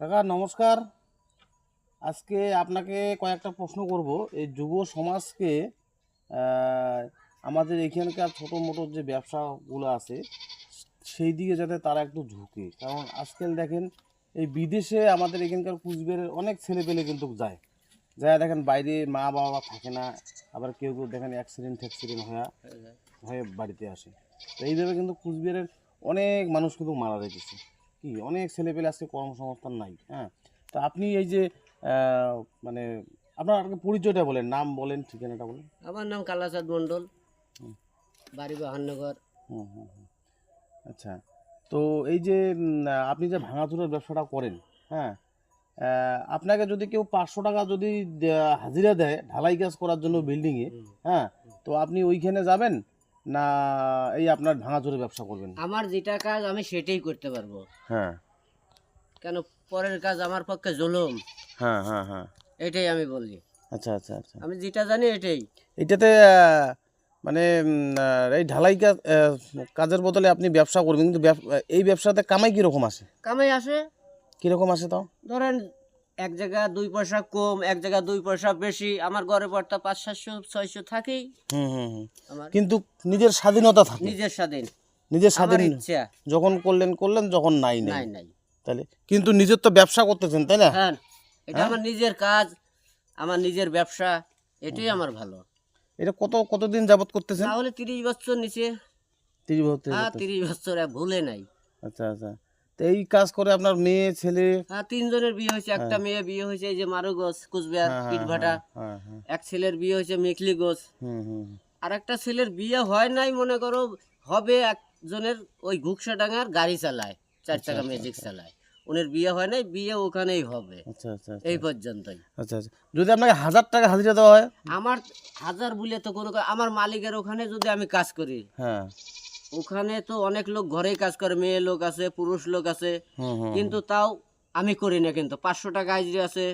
কাকা, নমস্কার। আজকে আপনাকে কয়েকটা প্রশ্ন করব। এই যুব সমাজকে আমাদের এখানকার ছোটো মোটো যে ব্যবসাগুলো আছে, সেই দিকে যাতে তারা একটু ঝুঁকে। কারণ আজকাল দেখেন, এই বিদেশে আমাদের এখানকার কুচবিহারের অনেক ছেলেপেলে কিন্তু যায়। যায় দেখেন, বাইরে মা বাবা থাকে না, আবার কেউ কেউ দেখেন অ্যাক্সিডেন্ট ফ্যাক্সিডেন্ট হয়ে হয়ে বাড়িতে আসে। তো এইভাবে কিন্তু কুচবিহারের অনেক মানুষ কিন্তু মারা যাইতেছে। কি? অনেক ছেলেপেলে আজকে কর্মসংস্থান নাই হ্যাঁ? তো আপনি এই যে মানে আপনার আগে পরিচয়টা বলেন নাম বলেন ঠিকানাটা বলেন। আমার নাম কালাচাঁদ মণ্ডল। বাড়ি বাহান্নগর। হুম হুম হুম। আচ্ছা তো এই যে আপনি যে ভাঙাচুরের ব্যবসাটা করেন হ্যাঁ আপনাকে যদি কেউ পাঁচশো টাকা যদি হাজিরা দেয় ঢালাই কাজ করার জন্য বিল্ডিংয়ে হ্যাঁ তো আপনি ওইখানে যাবেন না এই আপনার ভাঙাচুরের ব্যবসা করবেন? আমার যেটা কাজ আমি সেটাই করতে পারব। হ্যাঁ। কেন পরের কাজ আমার পক্ষে জুলুম। হ্যাঁ হ্যাঁ হ্যাঁ। এটাই আমি বলি। আচ্ছা আচ্ছা আচ্ছা। আমি যেটা জানি এটাই। এটাতে মানে এই ঢালাই কাজ কাজের বদলে আপনি ব্যবসা করবেন কিন্তু এই ব্যবসাতে কামাই কীরকম আসে? কামাই আসে। কীরকম আসে তাও? ধরেন এক জায়গা দুই পয়সা কম এক জায়গা দুই পয়সা বেশি আমার ঘরে পড়তা পাঁচ সাতশো ছয়শো থাকেই। হুম হুম হুম। কিন্তু নিজের স্বাধীনতা থাকে। নিজের স্বাধীন। নিজের স্বাধীন ইচ্ছা। যখন করলেন করলেন যখন নাই নাই। নাই তাহলে কিন্তু নিজের তো ব্যবসা করতেছেন তাই না? হ্যাঁ এটা আমার নিজের কাজ আমার নিজের ব্যবসা এটাই আমার ভালো। এটা কত কতদিন যাবত করতেছেন? তাহলে তিরিশ বছর নিচে। তিরিশ বছর হ্যাঁ। তিরিশ বছর ভুলে নাই। আচ্ছা আচ্ছা। তো এই কাজ করে আপনার মেয়ে ছেলে হ্যাঁ তিনজনের বিয়ে হয়েছে। একটা মেয়ে বিয়ে হয়েছে এই যে মারু গোছ কুচবিহার হ্যাঁ, হ্যাঁ, ইটভাটা হ্যাঁ হ্যাঁ এক ছেলের বিয়ে হয়েছে মেখলি গোছ হুম হুম হুম। আর একটা ছেলের বিয়ে হয় নাই মনে করো হবে একজনের ওই ঘুকসা ডাঙার গাড়ি চালায় চার চাকা ম্যাজিক চালায়। ওনের বিয়ে হয় নাই বিয়ে ওখানেই হবে। আচ্ছা আচ্ছা আচ্ছা। এই পর্যন্তই। আচ্ছা আচ্ছা। যদি আপনাকে হাজার টাকা হাজিরা দেওয়া হয়? আমার হাজার বলে তো কোনো আমার মালিকের ওখানে যদি আমি কাজ করি হ্যাঁ। ওখানে তো অনেক লোক ঘরেই কাজ করে মেয়ে লোক আছে পুরুষ লোক আছে। কিন্তু তাও আমি করি না কিন্তু। পাঁচশো টাকা হাজিরি আছে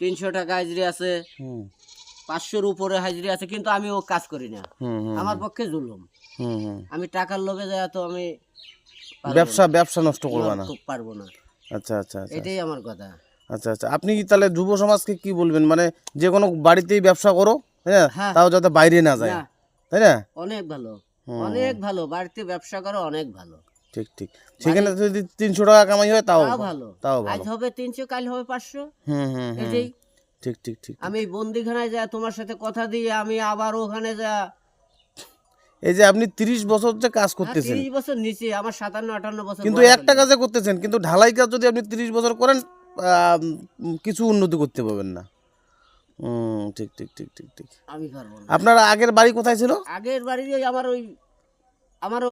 তিনশো টাকা হাজিরি আছে পাঁচশোর উপরে হাজিরি আছে কিন্তু আমি ও কাজ করি না। আমার পক্ষে জুলুম। আমি টাকার লোভে যায় তো আমি ব্যবসা ব্যবসা নষ্ট করবে না? পারব না। আচ্ছা আচ্ছা আচ্ছা। এটাই আমার কথা। আচ্ছা আচ্ছা। আপনি কি তাহলে যুব সমাজকে কি বলবেন? মানে যে কোনো বাড়িতেই ব্যবসা করো হ্যাঁ? হ্যাঁ। তাও যাতে বাইরে না যায়। তাই না? অনেক ভালো। অনেক ভালো বাড়িতে ব্যবসা করো অনেক ভালো। ঠিক ঠিক। সেখানে যদি তিনশো টাকা কামাই হয় তাও তাও ভালো তাও আজ হবে তিনশো কাল হবে পাঁচশো। হুম হুম এটাই ঠিক ঠিক ঠিক আমি বন্দিখানায় যা তোমার সাথে কথা দিয়ে আমি আবার ওখানে যা এই যে আপনি তিরিশ বছর যে কাজ করতেছেন। তিরিশ বছর নিচে আমার সাতান্ন আটান্ন বছর কিন্তু একটা। কাজে করতেছেন কিন্তু ঢালাই কাজ যদি আপনি তিরিশ বছর করেন আহ, কিছু উন্নতি করতে পারবেন না। হুম ঠিক ঠিক ঠিক ঠিক ঠিক। আমি পারব না। আপনার আগের বাড়ি কোথায় ছিল? আগের বাড়ি আমার ওই আমার